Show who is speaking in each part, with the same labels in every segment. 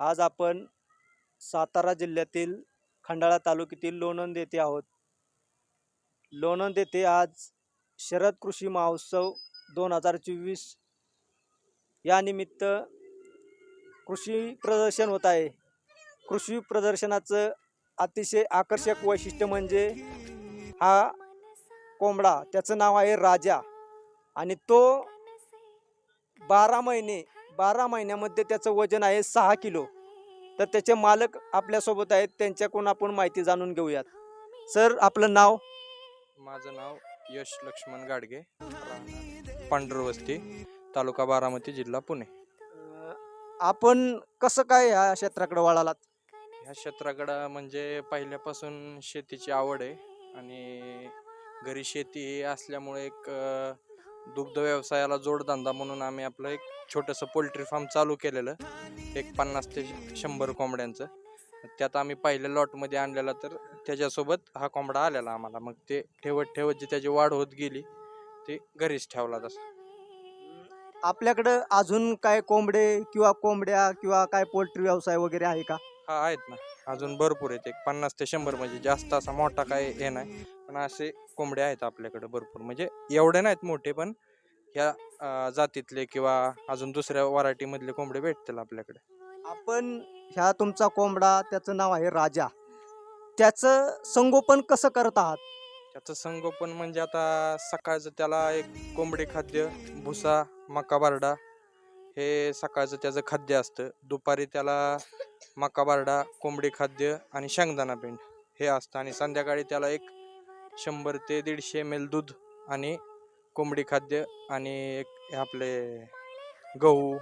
Speaker 1: आज आपण सातारा जिल्ह्यातील खंडाळा तालुक्यातील लोणंद येथे आहोत. लोणंद येथे आज शरद कृषी महोत्सव दोन हजार चोवीस यानिमित्त कृषी प्रदर्शन होत आहे. कृषी प्रदर्शनाचं अतिशय आकर्षक वैशिष्ट्य म्हणजे हा कोंबडा त्याचं नाव आहे राजा आणि तो बारा महिने बारा महिन्यामध्ये त्याचं वजन आहे सहा किलो. तर त्याचे मालक आपल्यासोबत आहेत त्यांच्याकडून आपण माहिती जाणून घेऊयात. सर आपलं नाव?
Speaker 2: माझं नाव यश लक्ष्मण गाडगे पांढरवस्ती तालुका बारामती जिल्हा पुणे.
Speaker 1: आपण कसं काय या क्षेत्राकडे वळालात?
Speaker 2: ह्या क्षेत्राकडं म्हणजे पहिल्यापासून शेतीची आवड आहे आणि घरी शेती असल्यामुळे एक दुग्ध व्यवसायाला जोडधंदा म्हणून आम्ही आपलं एक छोटंसं पोल्ट्री फार्म चालू केलेलं. एक पन्नास ते शंभर कोंबड्यांचं. त्यात आम्ही पहिल्या लॉटमध्ये आणलेला तर त्याच्यासोबत हा कोंबडा आलेला आम्हाला. मग ते ठेवत ठेवत जी त्याची वाढ होत गेली ते घरीच ठेवला तसा.
Speaker 1: आपल्याकडं अजून काय कोंबडे किंवा कोंबड्या किंवा काय पोल्ट्री व्यवसाय वगैरे आहे का?
Speaker 2: हा आहेत ना. अजून भरपूर आहेत. एक पन्नास ते शंभर म्हणजे जास्त असा मोठा काय हे नाही. पण असे कोंबडे आहेत आपल्याकडे भरपूर. म्हणजे एवढे नाहीत मोठे पण ह्या जातीतले किंवा अजून दुसऱ्या व्हरायटी मधले कोंबडे भेटतील आपल्याकडे.
Speaker 1: आपण ह्या तुमचा कोंबडा त्याचं नाव आहे राजा. त्याचं संगोपन कसं करत आहात?
Speaker 2: त्याचं संगोपन म्हणजे आता सकाळचं त्याला एक कोंबडी खाद्य भुसा मका बारडा हे सकाळचं त्याचं खाद्य असतं. दुपारी त्याला मका बारडा कोंबडी खाद्य आणि शेंगदाणा पेंड हे असतं आणि संध्याकाळी त्याला एक शंभर ते दीडशे एम एल दूध आणि कोंबडी खाद्य आणि एक आपले गहू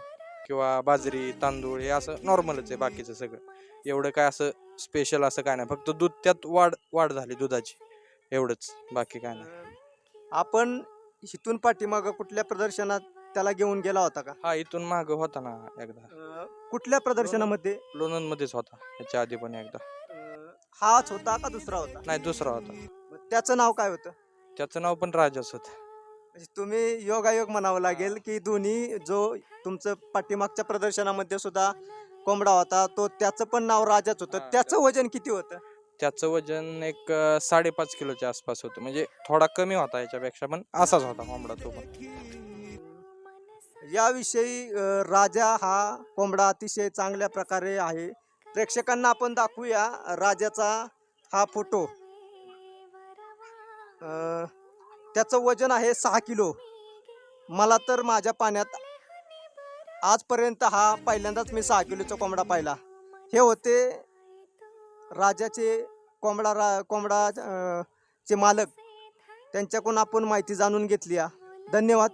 Speaker 2: किंवा बाजरी तांदूळ हे असं नॉर्मलच आहे बाकीचं सगळं. एवढं काय असं स्पेशल असं काय नाही. फक्त दूध त्यात वाढ वाढ झाली दुधाची. एवढंच. बाकी काय नाही.
Speaker 1: आपण इथून पाठीमागं कुठल्या प्रदर्शनात त्याला घेऊन गेला होता का?
Speaker 2: हा इथून माग होता ना एकदा.
Speaker 1: अं, कुठल्या प्रदर्शनामध्ये?
Speaker 2: लोणंद मध्येच होता. याच्या आधी पण एकदा.
Speaker 1: अं, हाच होता का दुसरा होता?
Speaker 2: नाही दुसरा होता.
Speaker 1: त्याचं नाव काय होतं?
Speaker 2: त्याचं नाव पण राजाच होत.
Speaker 1: म्हणजे तुम्ही योगायोग म्हणावं लागेल की दोन्ही जो तुमचं पाठीमागच्या प्रदर्शनामध्ये सुद्धा कोंबडा होता तो त्याचं पण नाव राजाच होतं.
Speaker 2: हा,
Speaker 1: त्याचं वजन किती होतं?
Speaker 2: त्याचं वजन एक अं, साडेपाच किलोच्या आसपास होतं. म्हणजे थोडा कमी होता याच्यापेक्षा पण असाच होता कोंबडा तो पण.
Speaker 1: याविषयी अं, राजा हा कोंबडा अतिशय चांगल्या प्रकारे आहे. प्रेक्षकांना आपण दाखवूया राजाचा हा फोटो. त्याचं वजन आहे सहा किलो. मला तर माझ्या पाण्यात आजपर्यंत हा पहिल्यांदाच मी सहा किलोचा कोंबडा पाहिला. हे होते राजाचे कोंबडा रा कोंबडा चे मालक. त्यांच्याकडून आपण माहिती जाणून घेतली धन्यवाद.